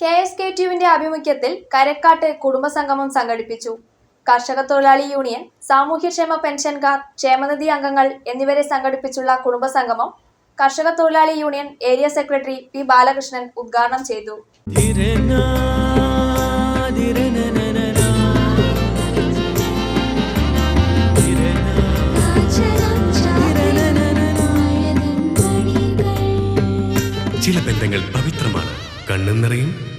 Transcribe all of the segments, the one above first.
K S K ടിയുവിന്റെ ആഭിമുഖ്യത്തിൽ കരക്കാട്ട് കുടുംബസംഗമം സംഘടിപ്പിച്ചു. കർഷക തൊഴിലാളി യൂണിയൻ സാമൂഹ്യക്ഷേമ പെൻഷൻകാർ ക്ഷേമനിധി അംഗങ്ങൾ എന്നിവരെ സംഘടിപ്പിച്ചുള്ള കുടുംബസംഗമം കർഷക തൊഴിലാളി union area secretary P Balakrishnan ഉദ്ഘാടനം ചെയ്തു. ചില ബന്ധങ്ങൾ പവിത്രമാണ്. കണ്ണും നിറയും.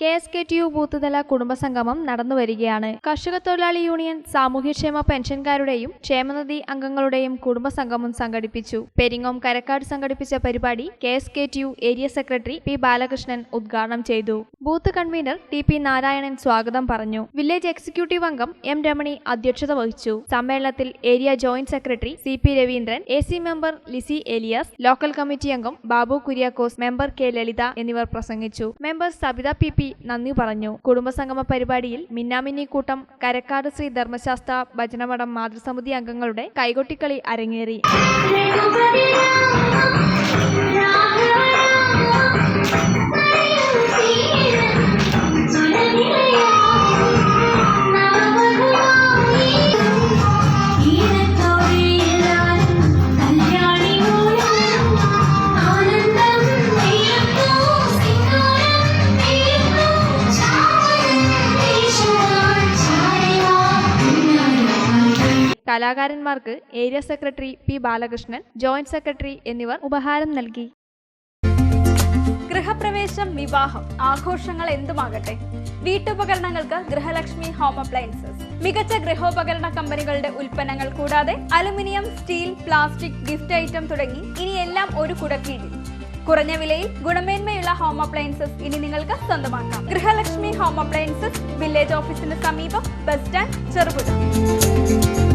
K S K T U ബൂത്തുതല കുടുംബസംഗമം നടന്നുവരികയാണ്. കർഷക തൊഴിലാളി യൂണിയൻ സാമൂഹ്യക്ഷേമ പെൻഷൻകാരുടെയും ക്ഷേമനിധി അംഗങ്ങളുടെയും കുടുംബസംഗമം സംഘടിപ്പിച്ചു. പെരിങ്ങോം കരക്കാട് സംഘടിപ്പിച്ച പരിപാടി K S K T U area secretary P Balakrishnan ഉദ്ഘാടനം ചെയ്തു. Booth convener T P Narayanan സ്വാഗതം പറഞ്ഞു. വില്ലേജ് എക്സിക്യൂട്ടീവ് അംഗം എം രമണി അധ്യക്ഷത വഹിച്ചു. സമ്മേളനത്തിൽ area joint secretary C P Raveendran A C member Lissy Elias local committee അംഗം ബാബു കുര്യാക്കോസ് മെമ്പർ കെ ലളിത എന്നിവർ പ്രസംഗിച്ചു. മെമ്പർ സബിത പി പി നന്ദി പറഞ്ഞു. കുടുംബസംഗമ പരിപാടിയിൽ മിന്നാമിന്നി കൂട്ടം കരക്കാട് ശ്രീ ധർമ്മശാസ്ത്ര ഭജനമഠം മാതൃസമിതി അംഗങ്ങളുടെ കൈകൊട്ടിക്കളി അരങ്ങേറി. കലാകാരന്മാർക്ക് area secretary P Balakrishnan joint secretary എന്നിവർ ഉപഹാരം നൽകി. ഗൃഹപ്രവേശം വിവാഹം. ആഘോഷങ്ങൾ എന്തുമാകട്ടെ? വീട്ടുപകരണങ്ങൾക്ക് ഗൃഹലക്ഷ്മി ഹോം അപ്ലയൻസസ്. മികച്ച ഗൃഹോപകരണ കമ്പനികളുടെ ഉൽപ്പന്നങ്ങൾ കൂടാതെ aluminium steel plastic gift item തുടങ്ങി ഇനിയെല്ലാം ഒരു കുടക്കീഴിൽ. കുറഞ്ഞ വിലയിൽ ഗുണമേന്മയുള്ള ഹോം അപ്ലയൻസസ് ഇനി നിങ്ങൾക്ക് സ്വന്തമാക്കാം. ഗൃഹലക്ഷ്മി ഹോം അപ്ലയൻസസ് വില്ലേജ് ഓഫീസിന് സമീപം ബസ് സ്റ്റാൻഡ് ചെറുപുഴ.